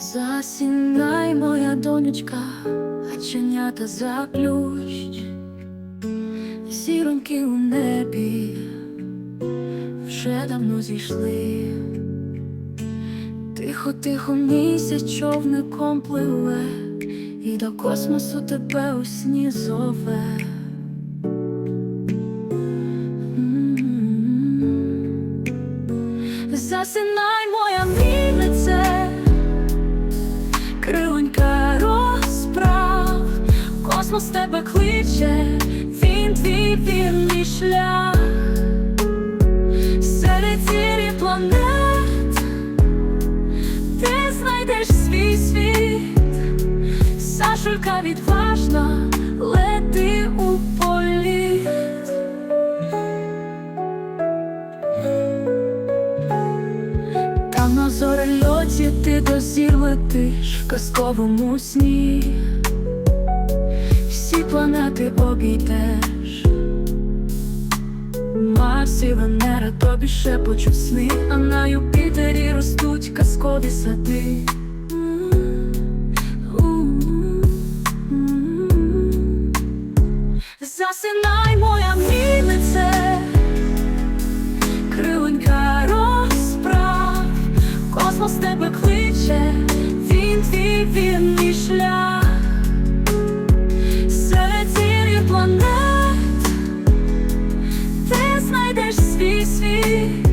Засінай моя донечка, гаченята за ключ. зіроньки у небі вже давно зійшли, тихо, тихо, місяць човником пливе, і до космосу тебе у сні зове. Засинай, моя мілице, кривонька розправ, космос тебе кличе, він твій вірний шлях, ти до зір летиш в казковому сні, всі планети обійдеш, Марс і Венера тобі шепочуть сни, а на Юпітері ростуть казкові сади. Засинай, знайдеш свій світ,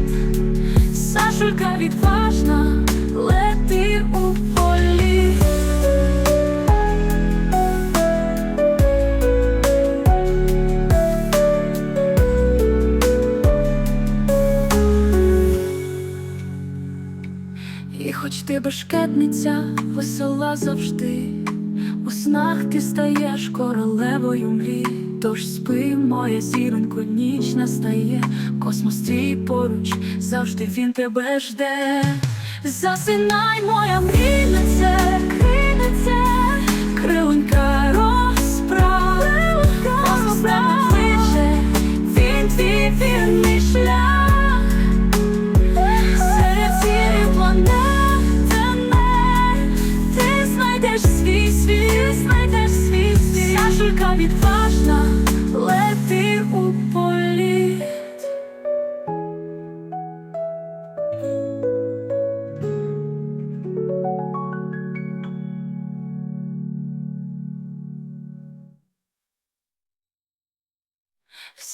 Сашулька відважна, лети у полі. І хоч ти бешкетниця, весела завжди, у снах ти стаєш королевою мрій. Тож спи, моя зіронько, ніч настає, космос твій поруч, завжди він тебе жде. Засинай, моя мрійниця, криниця,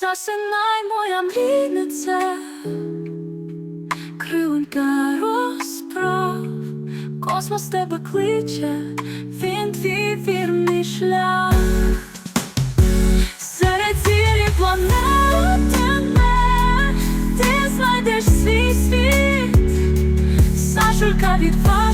Засинай, моя мрійниця, крилонька розправ, космос тебе кличе, він твій вірний шлях. Серед зірі планетами ти знайдеш свій світ, Сашулька відважна.